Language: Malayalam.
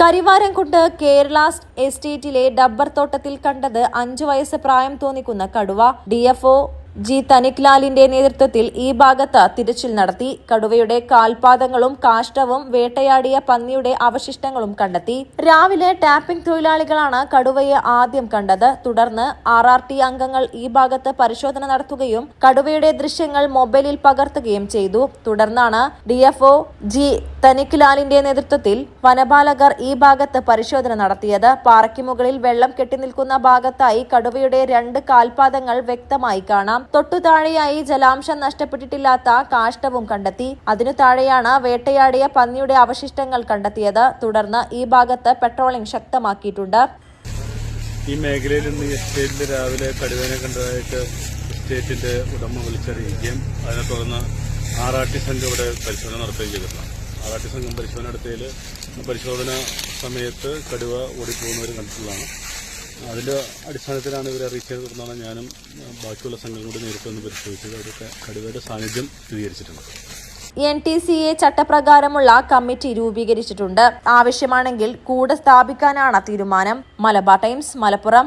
കരിവാരംകുണ്ട് കേരള എസ്റ്റേറ്റിലെ ഡബ്ബർ തോട്ടത്തിൽ കണ്ടത് അഞ്ചു വയസ്സ് പ്രായം തോന്നിക്കുന്ന കടുവ. ഡിഎഫ്ഒ ജി തനിക്ലാലിന്റെ നേതൃത്വത്തിൽ ഈ ഭാഗത്ത് തിരച്ചിൽ നടത്തി. കടുവയുടെ കാൽപാദങ്ങളും കാഷ്ടവും വേട്ടയാടിയ പന്നിയുടെ അവശിഷ്ടങ്ങളും കണ്ടെത്തി. രാവിലെ ടാപ്പിംഗ് തൊഴിലാളികളാണ് കടുവയെ ആദ്യം കണ്ടത്. തുടർന്ന് ആർ ആർ ടി അംഗങ്ങൾ ഈ ഭാഗത്ത് പരിശോധന നടത്തുകയും കടുവയുടെ ദൃശ്യങ്ങൾ മൊബൈലിൽ പകർത്തുകയും ചെയ്തു. തുടർന്നാണ് ഡിഎഫ്ഒ ജി തനിക്ലാലിന്റെ നേതൃത്വത്തിൽ വനപാലകർ ഈ ഭാഗത്ത് പരിശോധന നടത്തിയത്. പാറയ്ക്ക് മുകളിൽ വെള്ളം കെട്ടിനിൽക്കുന്ന ഭാഗത്തായി കടുവയുടെ രണ്ട് കാൽപാദങ്ങൾ വ്യക്തമായി കാണാം. തൊട്ടു താഴെയായി ജലാംശം നഷ്ടപ്പെട്ടിട്ടില്ലാത്ത കാഷ്ടവും കണ്ടെത്തി. അതിനു താഴെയാണ് വേട്ടയാടിയ പന്നിയുടെ അവശിഷ്ടങ്ങൾ കണ്ടെത്തിയത്. തുടർന്ന് ഈ ഭാഗത്ത് പെട്രോളിംഗ് ശക്തമാക്കിയിട്ടുണ്ട്. ഈ മേഖലയിൽ ഇന്ന് ഈ എസ്റ്റേറ്റിൽ രാവിലെ കടുവേനെ കണ്ടതായിട്ട് എസ്റ്റേറ്റിന്റെ ഉടമ വിളിച്ചറിയിക്കുകയും അതിനെ തുടർന്ന് ആറാട്ടി സംഘം ഇവിടെ പരിശോധന നടത്തുകയും ചെയ്തിട്ടുണ്ട്. ആറാട്ടി സംഘം പരിശോധന നടത്തിയതിൽ പരിശോധന സമയത്ത് കടുവ ഓടിപ്പോകുന്നവർ കണ്ടിട്ടുള്ളതാണ് അതിന്റെ അടിസ്ഥാനത്തിലാണ് ഇവരെ അറിയിച്ചത് തുടർന്നാണ് ഞാനും ബാക്കിയുള്ള സംഘം കൂടി നേരിട്ട് ഒന്ന് പരിശോധിച്ചത്. അവരൊക്കെ കടുവയുടെ സാന്നിധ്യം സ്ഥിരീകരിച്ചിട്ടുണ്ട്. എൻ ടി സി എ ചട്ടപ്രകാരമുള്ള കമ്മിറ്റി രൂപീകരിച്ചിട്ടുണ്ട്. ആവശ്യമാണെങ്കിൽ കൂടെ സ്ഥാപിക്കാനാണ് തീരുമാനം. മലബാർ ടൈംസ് മലപ്പുറം.